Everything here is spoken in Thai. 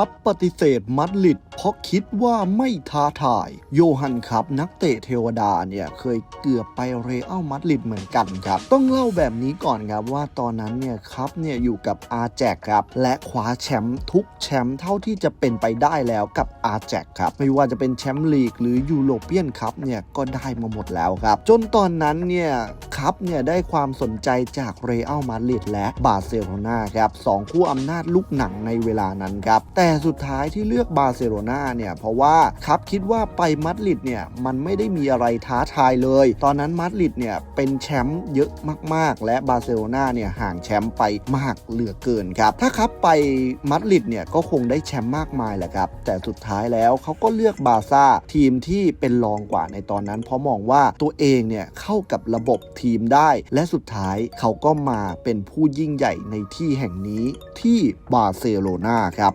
ครับปฏิเสธมัดลิด เพราะคิดว่าไม่ท้าทาย โยฮันครับ นักเตะเทวดาเนี่ยเคยเกือบไปเรอัลมาดริดเหมือนกันครับ ต้องเล่าแบบนี้ก่อนครับว่าตอนนั้นเนี่ยครับเนี่ยอยู่กับอาแจกครับ และคว้าแชมป์ทุกแชมป์เท่าที่จะเป็นไปได้แล้วกับอาแจกครับ ไม่ว่าจะเป็นแชมป์ลีกหรือยูโรเปียนคัพเนี่ยก็ได้มาหมดแล้วครับ จนตอนนั้นเนี่ยครับเนี่ยได้ความสนใจจากเรอัลมาดริดและบาร์เซโลนาครับสองคู่อำนาจลูกหนังในเวลานั้นครับแต่สุดท้ายที่เลือกบาร์เซโลนาเนี่ยเพราะว่าครับคิดว่าไปมาดริดเนี่ยมันไม่ได้มีอะไรท้าทายเลย ตอนนั้นมาดริดเนี่ยเป็นแชมป์เยอะมาก ๆ และบาร์เซโลนาเนี่ยห่างแชมป์ไปมากเหลือเกินครับ ถ้าครับไปมาดริดเนี่ยก็คงได้แชมป์มากมายแหละครับ แต่สุดท้ายแล้วเขาก็เลือกบาร์ซ่าทีมที่เป็นรองกว่าในตอนนั้น เพราะมองว่าตัวเองเนี่ยเข้ากับระบบทีมได้ และสุดท้ายเขาก็มาเป็นผู้ยิ่งใหญ่ในที่แห่งนี้ที่บาร์เซโลนาครับ